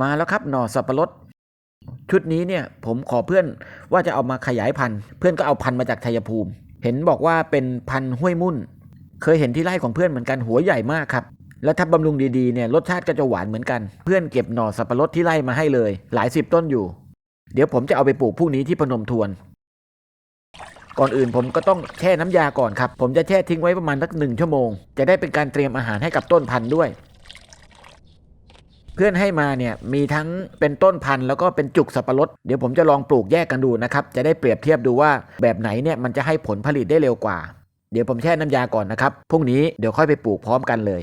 มาแล้วครับหน่อสับปะรด ชุดนี้เนี่ยผมขอเพื่อนว่าจะเอามาขยายพันธุ์ เพื่อนก็เอาพันธุ์มาจากชัยภูมิ เห็นบอกว่าเป็นพันธุ์ห้วยมุ่น เคยเห็นที่ไร่ของเพื่อนเหมือนกันหัวใหญ่มากครับ แล้วถ้าบำรุงดีๆเนี่ยรสชาติก็จะหวานเหมือนกัน เพื่อนเก็บหน่อสับปะรดที่ไร่มาให้เลย หลายสิบต้นอยู่ เดี๋ยวผมจะเอาไปปลูกพรุ่งนี้ที่พนมทวน ก่อนอื่นผมก็ต้องแช่น้ำยาก่อนครับ ผมจะแช่ทิ้งไว้ประมาณสักหนึ่งชั่วโมง จะได้เป็นการเตรียมอาหารให้กับต้นพันธุ์ด้วย เพื่อนให้มาเนี่ยมีทั้งเป็นต้นพันธุ์แล้วก็เป็นจุกสับปะรดเดี๋ยวผมจะลองปลูกแยกกันดูนะครับจะได้เปรียบเทียบดูว่าแบบไหนเนี่ยมันจะให้ผลผลิตได้เร็วกว่า เดี๋ยวผมแช่น้ำยาก่อนนะครับพรุ่งนี้เดี๋ยวค่อยไปปลูกพร้อมกันเลย